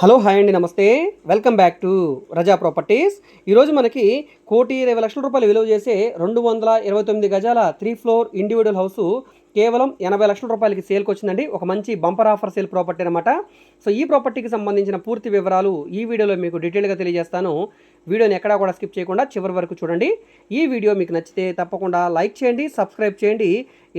Hello hi అండి నమస్తే. Welcome back to Raza properties. ఈరోజు మనకి కోటి ఇరవై లక్షల రూపాయలు విలువ చేసే రెండు వందల ఇరవై తొమ్మిది గజాల త్రీ ఫ్లోర్ ఇండివిజువల్ హౌస్ కేవలం ఎనభై లక్షల రూపాయలకి సేల్కి వచ్చిందండి. ఒక మంచి బంపర్ ఆఫర్ సేల్ ప్రాపర్టీ అనమాట సో ఈ ప్రాపర్టీకి సంబంధించిన పూర్తి వివరాలు ఈ వీడియోలో మీకు డీటెయిల్గా తెలియజేస్తాను. వీడియోని ఎక్కడా కూడా స్కిప్ చేయకుండా చివరి వరకు చూడండి. ఈ వీడియో మీకు నచ్చితే తప్పకుండా లైక్ చేయండి సబ్స్క్రైబ్ చేయండి.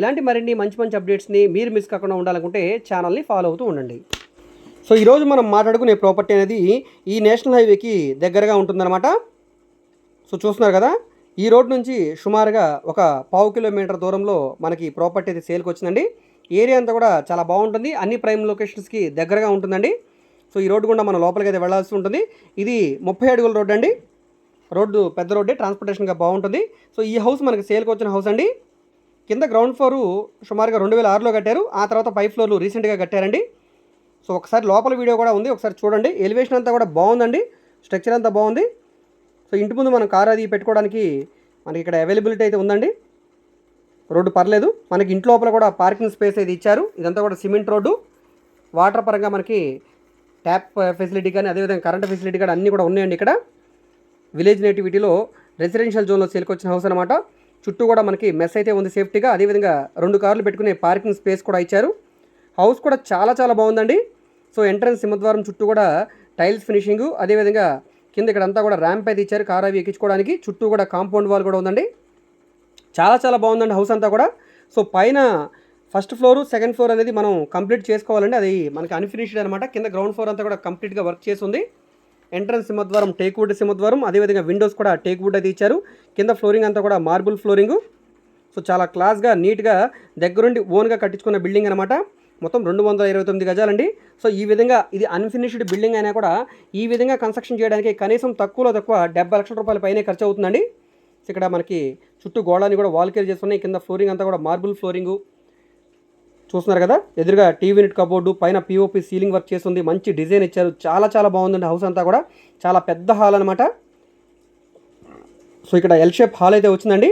ఇలాంటి మరిన్ని మంచి మంచి అప్డేట్స్ని మీరు మిస్ కాకుండా ఉండాలనుకుంటే ఛానల్ని ఫాలో అవుతూ ఉండండి. సో ఈరోజు మనం మాట్లాడుకునే ప్రాపర్టీ అనేది ఈ నేషనల్ హైవేకి దగ్గరగా ఉంటుందన్నమాట. సో చూస్తున్నారు కదా ఈ రోడ్ నుంచి సుమారుగా ఒక పావు కిలోమీటర్ దూరంలో మనకి ప్రాపర్టీ అయితే సేల్కి వచ్చిందండి. ఏరియా అంతా కూడా చాలా బాగుంటుంది. అన్ని ప్రైమ్ లొకేషన్స్కి దగ్గరగా ఉంటుందండి. సో ఈ రోడ్డు గుండా మనం లోపలికి అయితే వెళ్ళాల్సి ఉంటుంది. ఇది ముప్పై అడుగుల రోడ్డు అండి. రోడ్డు పెద్ద రోడ్డే ట్రాన్స్పోర్టేషన్గా బాగుంటుంది. సో ఈ హౌస్ మనకి సేల్కి వచ్చిన హౌస్ అండి. కింద గ్రౌండ్ ఫ్లోరు సుమారుగా రెండు వేల ఆరులో కట్టారు. ఆ తర్వాత పై ఫ్లోర్లు రీసెంట్గా కట్టారండి. సో ఒకసారి లోపల వీడియో కూడా ఉంది ఒకసారి చూడండి. ఎలివేషన్ అంతా కూడా బాగుందండి. స్ట్రక్చర్ అంతా బాగుంది. సో ఇంటి ముందు మనం కార్ అది పెట్టుకోవడానికి మనకి ఇక్కడ అవైలబిలిటీ అయితే ఉందండి. రోడ్డు పర్లేదు. మనకి ఇంటి లోపల కూడా పార్కింగ్ స్పేస్ అయితే ఇచ్చారు. ఇదంతా కూడా సిమెంట్ రోడ్డు. వాటర్ పరంగా మనకి ట్యాప్ ఫెసిలిటీ కానీ అదేవిధంగా కరెంట్ ఫెసిలిటీ కానీ అన్నీ కూడా ఉన్నాయండి ఇక్కడ. విలేజ్ నేటివిటీలో రెసిడెన్షియల్ జోన్లో సేల్కొచ్చిన హౌస్ అనమాట చుట్టూ కూడా మనకి మెస్ అయితే ఉంది సేఫ్టీగా అదేవిధంగా రెండు కార్లు పెట్టుకునే పార్కింగ్ స్పేస్ కూడా ఇచ్చారు. హౌస్ కూడా చాలా చాలా బాగుందండి. సో ఎంట్రన్స్ సింహద్వారం చుట్టూ కూడా టైల్స్ ఫినిషింగ్ అదేవిధంగా కింద ఇక్కడ అంతా కూడా ర్యాంప్ అయితే ఇచ్చారు కార్ అవి ఎక్కించుకోవడానికి. చుట్టూ కూడా కాంపౌండ్ వాల్ కూడా ఉందండి. చాలా చాలా బాగుందండి హౌస్ అంతా కూడా. సో పైన ఫస్ట్ ఫ్లోర్ సెకండ్ ఫ్లోర్ అనేది మనం కంప్లీట్ చేసుకోవాలండి. అది మనకి అన్ఫినిష్డ్ అనమాట కింద గ్రౌండ్ ఫ్లోర్ అంతా కూడా కంప్లీట్గా వర్క్ చేసి ఉంది ఎంట్రన్స్ సింహద్వారం టేక్ వుడ్ సింహద్వారం అదేవిధంగా విండోస్ కూడా టేక్ వుడ్ అయితే ఇచ్చారు. కింద ఫ్లోరింగ్ అంతా కూడా మార్బుల్ ఫ్లోరింగ్. సో చాలా క్లాస్గా నీట్గా దగ్గరుండి ఓన్గా కట్టించుకున్న బిల్డింగ్ అనమాట మొత్తం రెండు వందల ఇరవై తొమ్మిది గజాలండి. సో ఈ విధంగా ఇది అన్ఫినిష్డ్ బిల్డింగ్ అయినా కూడా ఈ విధంగా కన్స్ట్రక్షన్ చేయడానికి కనీసం తక్కువలో తక్కువ డెబ్బై లక్షల రూపాయల పైనే ఖర్చు అవుతుందండి. ఇక్కడ మనకి చుట్టూ గోడని కూడా వాల్ కేర్ చేస్తున్నాయి కింద ఫ్లోరింగ్ అంతా కూడా మార్బుల్ ఫ్లోరింగ్ చూస్తున్నారు కదా? ఎదురుగా టీవీ యూనిట్ కబోర్డు పైన పిఓపి సీలింగ్ వర్క్ చేస్తుంది. మంచి డిజైన్ ఇచ్చారు. చాలా చాలా బాగుందండి హౌస్ అంతా కూడా. చాలా పెద్ద హాల్ అనమాట సో ఇక్కడ ఎల్ షేప్ హాల్ అయితే వచ్చిందండి.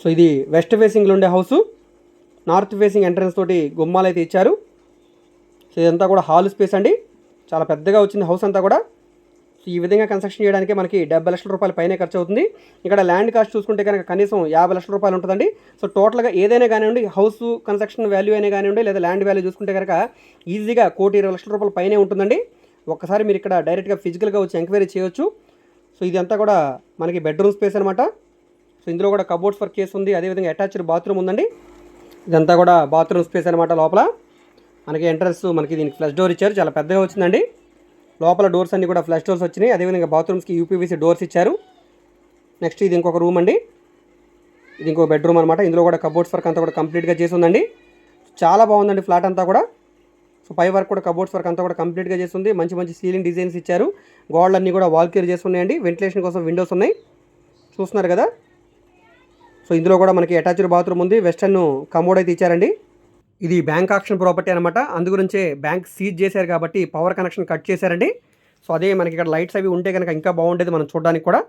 సో ఇది వెస్ట్ ఫేసింగ్లో ఉండే హౌసు నార్త్ ఫేసింగ్ ఎంట్రన్స్ తోటి గుమ్మాలు అయితే ఇచ్చారు. సో ఇదంతా కూడా హాల్ స్పేస్ అండి. చాలా పెద్దగా వచ్చింది హౌస్ అంతా కూడా. సో ఈ విధంగా కన్స్ట్రక్షన్ చేయడానికి మనకి డెబ్బై లక్షల రూపాయల పైనే ఖర్చు అవుతుంది. ఇక్కడ ల్యాండ్ కాస్ట్ చూసుకుంటే కనుక కనీసం యాభై లక్షల రూపాయలు ఉంటుందండి. సో టోటల్గా ఏదైనా కానివ్వండి హౌస్ కన్స్ట్రక్షన్ వాల్యూ అయినా కానివ్వండి లేదా ల్యాండ్ వాల్యూ చూసుకుంటే కనుక ఈజీగా కోటి ఇరవై లక్షల రూపాయల పైనే ఉంటుందండి. ఒక్కసారి మీరు ఇక్కడ డైరెక్ట్గా ఫిజికల్గా వచ్చి ఎంక్వైరీ చేయొచ్చు. సో ఇదంతా కూడా మనకి బెడ్రూమ్ స్పేస్ అనమాట సో ఇందులో కూడా కబోర్డ్స్ వర్క్ చేస్తుంది. ఉంది అదేవిధంగా అటాచ్డ్ బాత్రూమ్ ఉందండి. ఇదంతా కూడా బాత్రూమ్ స్పేస్ అనమాట లోపల. మనకి ఎంట్రన్స్ మనకి దీనికి ఫ్లష్ డోర్ ఇచ్చారు. చాలా పెద్దగా వచ్చిందండి. లోపల డోర్స్ అన్నీ కూడా ఫ్లష్ డోర్స్ వచ్చినాయి. అదేవిధంగా బాత్రూమ్స్కి యూపీవీసీ డోర్స్ ఇచ్చారు. నెక్స్ట్ ఇది ఇంకొక రూమ్ అండి. ఇది ఇంకో బెడ్రూమ్ అనమాట ఇందులో కూడా కబోర్డ్స్ వర్క్ అంతా కూడా కంప్లీట్గా చేసి ఉందండి. చాలా బాగుందండి ఫ్లాట్ అంతా కూడా. సో పై వర్క్ కూడా కబోర్డ్స్ వర్క్ అంతా కూడా కంప్లీట్గా చేస్తుంది మంచి మంచి సీలింగ్ డిజైన్స్ ఇచ్చారు. గోడలన్నీ కూడా వాల్ కేర్ చేసి ఉన్నాయండి. వెంటిలేషన్ కోసం విండోస్ ఉన్నాయి. చూస్తున్నారు కదా? సో ఇందులో కూడా మనకి అటాచ్డ్ బాత్రూమ్ ఉంది. వెస్టర్న్ కమోడ్ అయితే ఇచ్చారండి. ఇది బ్యాంక్ ఆక్షన్ ప్రాపర్టీ అనమాట అందు గురించే బ్యాంక్ సీజ్ చేశారు కాబట్టి పవర్ కనెక్షన్ కట్ చేశారండి. సో అదే మనకి ఇక్కడ లైట్స్ అవి ఉంటే కనుక ఇంకా బాగుండేది మనం చూడడానికి కూడా.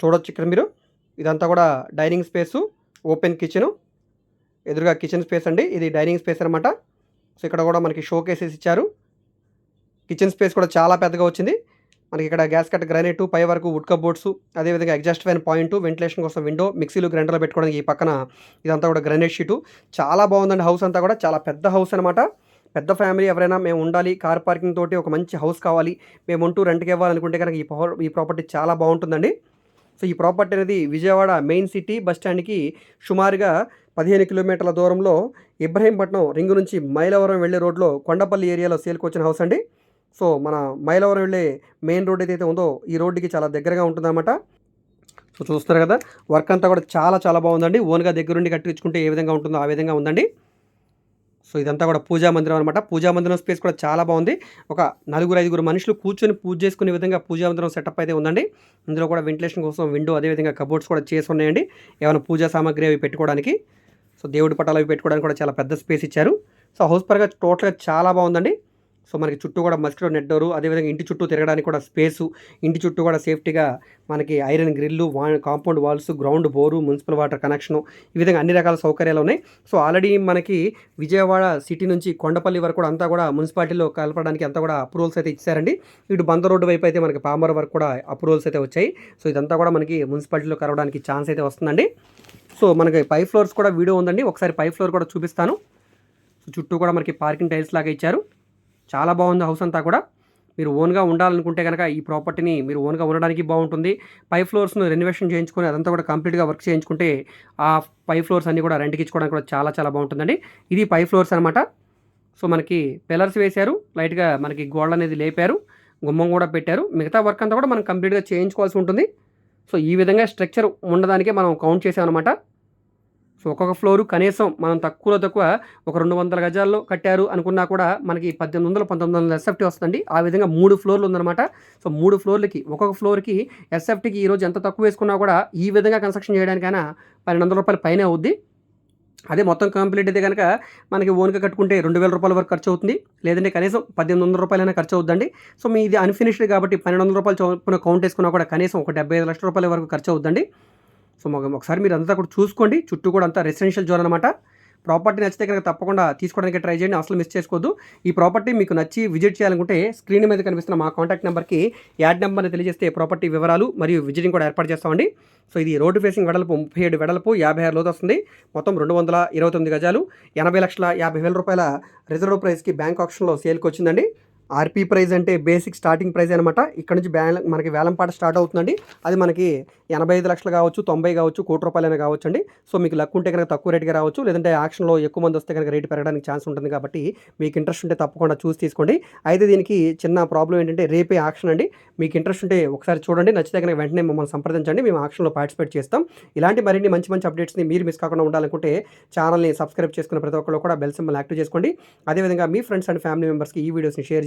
చూడొచ్చు ఇక్కడ మీరు. ఇదంతా కూడా డైనింగ్ స్పేసు ఓపెన్ కిచెను ఎదురుగా కిచెన్ స్పేస్ అండి. ఇది డైనింగ్ స్పేస్ అనమాట సో ఇక్కడ కూడా మనకి షో కేసెస్ ఇచ్చారు. కిచెన్ స్పేస్ కూడా చాలా పెద్దగా వచ్చింది. మనకి ఇక్కడ గ్యాస్ కట్ గ్రానైట్ పై వరకు వుడ్ కబోర్డ్స్ అదేవిధంగా ఎగ్జాస్ట్ ఫ్యాన్ పాయింట్ వెంటిలేషన్ కోసం విండో మిక్సీలు గ్రైండర్లో పెట్టుకోవడానికి ఈ పక్కన ఇదంతా కూడా గ్రానైట్ షీటు. చాలా బాగుందండి హౌస్ అంతా కూడా. చాలా పెద్ద హౌస్ అనమాట పెద్ద ఫ్యామిలీ ఎవరైనా మేము ఉండాలి కార్ పార్కింగ్ తోటి ఒక మంచి హౌస్ కావాలి. మేము ఉంటూ రెంట్కి ఇవ్వాలనుకుంటే కనుక ఈ ఈ ప్రాపర్టీ చాలా బాగుంటుందండి. సో ఈ ప్రాపర్టీ అనేది విజయవాడ మెయిన్ సిటీ బస్ స్టాండ్కి సుమారుగా పదిహేను కిలోమీటర్ల దూరంలో ఇబ్రహీంపట్నం రింగు నుంచి మైలవరం వెళ్ళే రోడ్లో కొండపల్లి ఏరియాలో సేల్కి వచ్చిన హౌస్ అండి. సో మన మైలవరం వెళ్ళే మెయిన్ రోడ్ ఏదైతే ఉందో ఈ రోడ్డుకి చాలా దగ్గరగా ఉంటుందన్నమాట. సో చూస్తున్నారు కదా వర్క్ అంతా కూడా చాలా చాలా బాగుందండి. ఓన్గా దగ్గరుండి కట్టించుకుంటే ఏ విధంగా ఉంటుందో ఆ విధంగా ఉందండి. సో ఇదంతా కూడా పూజా మందిరం అనమాట పూజా మందిరం స్పేస్ కూడా చాలా బాగుంది. ఒక నలుగురు ఐదుగురు మనుషులు కూర్చొని పూజ చేసుకునే విధంగా పూజా మందిరం సెటప్ అయితే ఉందండి. ఇందులో కూడా వెంటిలేషన్ కోసం విండో అదేవిధంగా కబోర్డ్స్ కూడా చేసి ఉన్నాయండి. ఏమైనా పూజా సామాగ్రి అవి పెట్టుకోవడానికి సో దేవుడి పటాలు అవి పెట్టుకోవడానికి కూడా చాలా పెద్ద స్పేస్ ఇచ్చారు. సో హౌస్ పరంగా టోటల్గా చాలా బాగుందండి. సో మనకి చుట్టూ కూడా మస్కిటో నెట్ డోరు అదేవిధంగా ఇంటి చుట్టూ తిరగడానికి కూడా స్పేసు ఇంటి చుట్టూ కూడా సేఫ్టీగా మనకి ఐరన్ గ్రిల్లు వా compound walls ground bore municipal water connection ఈ విధంగా అన్ని రకాల సౌకర్యాలు ఉన్నాయి. సో ఆల్రెడీ మనకి విజయవాడ సిటీ నుంచి కొండపల్లి వరకు కూడా అంతా కూడా మున్సిపాలిటీలో కలపడానికి అంతా కూడా అప్రూవల్స్ అయితే ఇచ్చారండి. ఇటు బంద రోడ్డు వైపు అయితే మనకి పామర్ వరకు కూడా అప్రూవల్స్ అయితే వచ్చాయి. సో ఇదంతా కూడా మనకి మున్సిపాలిటీలో కలవడానికి ఛాన్స్ అయితే వస్తుందండి. సో మనకి పై ఫ్లోర్స్ కూడా వీడియో ఉందండి. ఒకసారి పై ఫ్లోర్ కూడా చూపిస్తాను. సో చుట్టూ కూడా మనకి పార్కింగ్ టైల్స్ లాగా ఇచ్చారు. చాలా బాగుంది హౌస్ అంతా కూడా. మీరు ఓన్గా ఉండాలనుకుంటే కనుక ఈ ప్రాపర్టీని మీరు ఓన్గా ఉండడానికి బాగుంటుంది. పై ఫ్లోర్స్ను రెనోవేషన్ చేయించుకొని అదంతా కూడా కంప్లీట్గా వర్క్ చేయించుకుంటే ఆ పై ఫ్లోర్స్ అన్నీ కూడా రెంట్కి ఇచ్చుకోవడానికి కూడా చాలా చాలా బాగుంటుందండి. ఇది పై ఫ్లోర్స్ అనమాట సో మనకి పిల్లర్స్ వేశారు. లైట్గా మనకి గోడ అనేది లేపారు. గుమ్మం కూడా పెట్టారు. మిగతా వర్క్ అంతా కూడా మనం కంప్లీట్గా చేయించుకోవాల్సి ఉంటుంది. సో ఈ విధంగా స్ట్రక్చర్ ఉండడానికే మనం కౌంట్ చేసామన్నమాట సో ఒక్కొక్క ఫ్లోరు కనీసం మనం తక్కువలో తక్కువ ఒక రెండు వందల గజాల్లో కట్టారు అనుకున్నా కూడా మనకి పద్దెనిమిది వందలు పంతొమ్మిది వందల ఎస్ఎఫ్టీ వస్తుంది ఆ విధంగా మూడు ఫ్లోర్లు ఉందన్నమాట. సో మూడు ఫ్లోర్లకి ఒక్కొక్క ఫ్లోర్కి ఎస్ఎఫ్టీకి ఈరోజు ఎంత తక్కువ వేసుకున్నా కూడా ఈ విధంగా కన్స్ట్రక్షన్ చేయడానికైనా పన్నెండు వందల రూపాయలు పైన అవుద్ది. అదే మొత్తం కంప్లీట్ అయితే కనుక మనకి ఓన్గా కట్టుకుంటే రెండు వేల రూపాయల వరకు ఖర్చు అవుతుంది. లేదంటే కనీసం పద్దెనిమిది వందల రూపాయలైనా ఖర్చు అవుద్దండి. సో మీ ఇది అన్ఫినిష్డ్ కాబట్టి పన్నెండు వందల రూపాయలు చొప్పున కౌంట్ వేసుకున్నా కూడా కనీసం ఒక డెబ్బై ఐదు లక్షల రూపాయల వరకు ఖర్చు అవుద్దండి. సో ఒకసారి మీరు అంతా కూడా చూసుకోండి. చుట్టూ కూడా అంతా రెసిడెన్షియల్ జోన్ అనమాట ప్రాపర్టీ నచ్చితే కనుక తప్పకుండా తీసుకోవడానికి ట్రై చేయండి. అసలు మిస్ చేసుకోవద్దు. ఈ ప్రాపర్టీ మీకు నచ్చి విజిట్ చేయాలనుకుంటే స్క్రీన్ మీద కనిపిస్తున్న మా కాంటాక్ట్ నెంబర్కి యాడ్ నెంబర్ని తెలియజేస్తే ప్రాపర్టీ వివరాలు మరియు విజిటింగ్ కూడా ఏర్పాటు చేస్తామండి. సో ఇది రోడ్డు ఫేసింగ్ వెడల్పు ముప్పై ఏడు వెడల్పు యాభై ఆరు లోతు వస్తుంది. మొత్తం రెండు వందల ఇరవై తొమ్మిది గజాలు. ఎనభై లక్షల యాభై వేల రూపాయల రిజర్వ్ ప్రైస్కి బ్యాంక్ ఆప్షన్లో సేల్కి వచ్చిందండి. ఆర్పీ ప్రైస్ అంటే బేసిక్ స్టార్టింగ్ ప్రైస్ అనమాట ఇక్కడ నుంచి బ్యాల మనకి వేలంపాట స్టార్ట్ అవుతుందండి. అది మనకి ఎనభై ఐదు లక్షలు కావచ్చు తొంభై కావచ్చు కోటి రూపాయలైనా కావచ్చు అండి సో మీకు లక్ ఉంటే కనుక తక్కువ రేట్గా రావచ్చు. లేదంటే ఆక్షన్లో ఎక్కువ మంది వస్తే కనుక రేటు పెరగడానికి ఛాన్స్ ఉంటుంది కాబట్టి మీకు ఇంట్రెస్ట్ ఉంటే తప్పకుండా చూసి తీసుకోండి. అయితే దీనికి చిన్న ప్రాబ్లం ఏంటంటే రేపే యాక్షన్ అండి. మీకు ఇంట్రెస్ట్ ఉంటే ఒకసారి చూడండి. నచ్చితే కనుక వెంటనే మమ్మల్ని సంప్రదించండి. మేము ఆక్షన్లో పార్టిసిపేట్ చేస్తాం. ఇలాంటి మరిన్ని మంచి మంచి అప్డేట్స్ని మీరు మిస్ కాకుండా ఉండాలనుకుంటే ఛానల్ని సబ్స్క్రైబ్ చేసుకున్న ప్రతి ఒక్కరు కూడా బెల్ సింబల్ యాక్టివ్ చేసుకోండి. అదేవిధంగా మీ ఫ్రెండ్స్ అండ్ ఫ్యామిలీ మెంబర్స్కి ఈ వీడియోస్ని షేర్